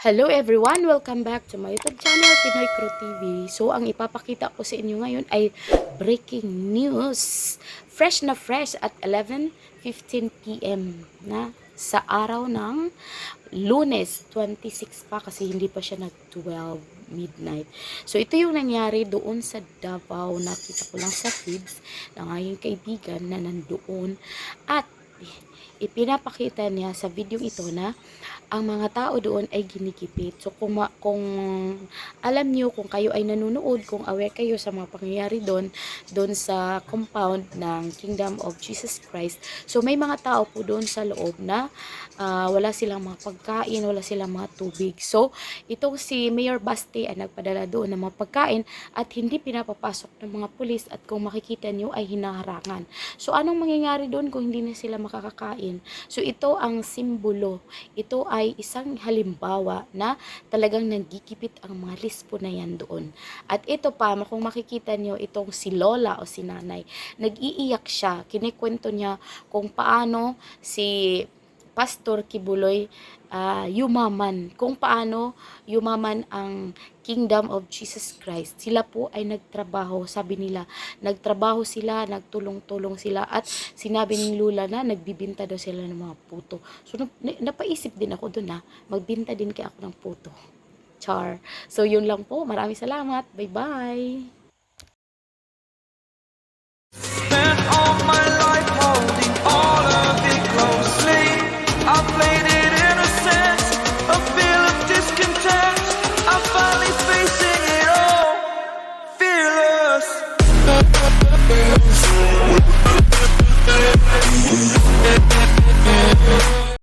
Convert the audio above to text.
Hello everyone! Welcome back to my YouTube channel, Pinoy Crew TV. So, ang ipapakita ko sa inyo ngayon ay breaking news. Fresh na fresh at 11.15pm na sa araw ng lunes, 26 pa kasi hindi pa siya nag-12 midnight. So, ito yung nangyari doon sa Davao. Nakita ko lang sa feeds ng aking kaibigan na nandoon. At ipinapakita niya sa video ito na ang mga tao doon ay ginikipit. So kung, kung alam niyo kung kayo ay nanonood, kung aware kayo sa mga pangyayari doon, doon sa compound ng Kingdom of Jesus Christ. So may mga tao po doon sa loob na ah, wala silang mga pagkain, wala silang mga tubig. So itong si Mayor Basti ay nagpadala doon ng mga pagkain at hindi pinapapasok ng mga pulis at kung makikita niyo ay hinaharangan. So anong mangyayari doon kung hindi na sila makakakain? So ito ang simbolo. Ito ay isang halimbawa na talagang nagkikipit ang mga lispo na yan doon. At ito pa, kung makikita nyo itong si Lola o si Nanay, nag-iiyak siya. Kinikwento niya kung paano si Pastor Kibuloy ah, yumaman. Kung paano yumaman ang Kingdom of Jesus Christ. Sila po ay nagtrabaho, sabi nila, nagtrabaho sila, nagtulong-tulong sila at sinabi ni Lula na nagbibinta daw sila ng mga puto. So nap- na- napaisip din ako doon na magbinta din kaya ako ng puto. Char. So yun lang po. Maraming salamat. Bye-bye.